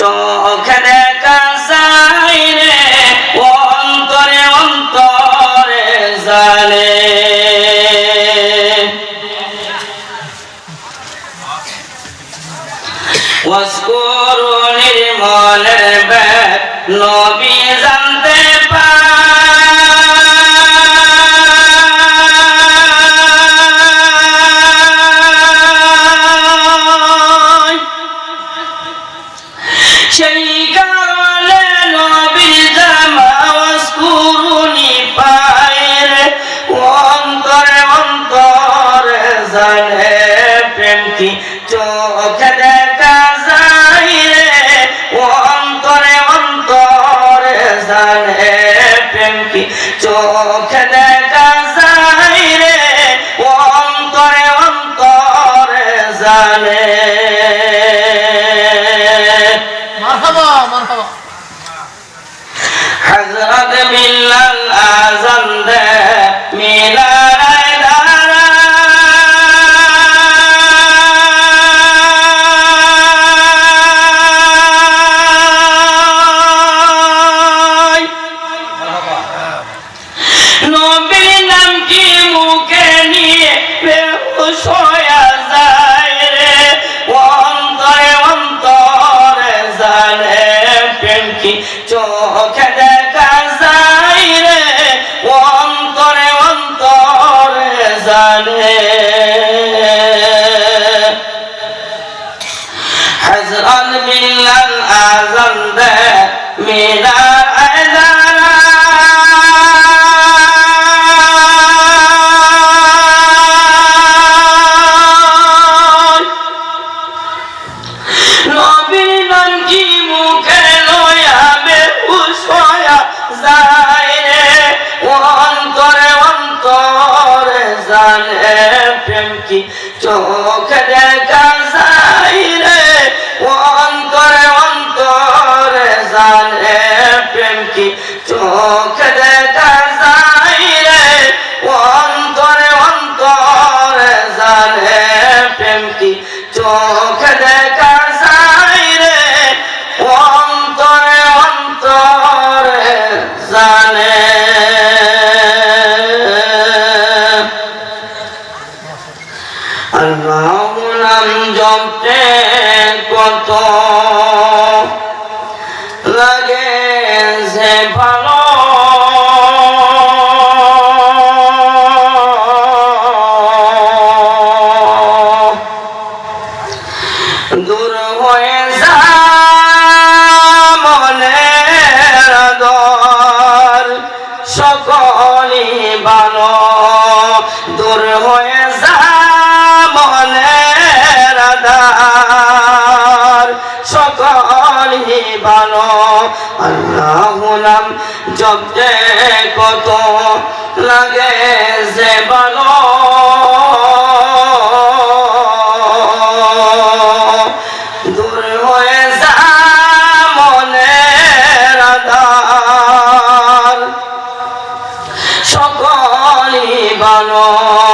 চোখে দেখা অন্তরে অন্তরে জানে। ওয়াসকুরু নবী জানতে কি চোখে দেখা যায় রে অন্তরে অন্তরে জানে প্রেম কি চোখে দেখা যায় রে অন্তরে অন্তরে জানে। মারহাবা মারহাবা। হযরত বিল্লাল জানে হজরত বিল্লাল আজম দে মিনার কি চোখে দেখা যাই রে, অন্তরে অন্তরে জানে প্রেম কি। চোখে দেখা যাই রে, অন্তরে অন্তরে জানে প্রেম কি। চোখে দেখা জপতে কত লাগে সে ভালো। দূর হয়ে যা মনের ভালো। দূর হয়ে আল্লাহ নাম জপতে কত লাগে যে ভালো। দূর হয়ে আধার। সকলই ভালো।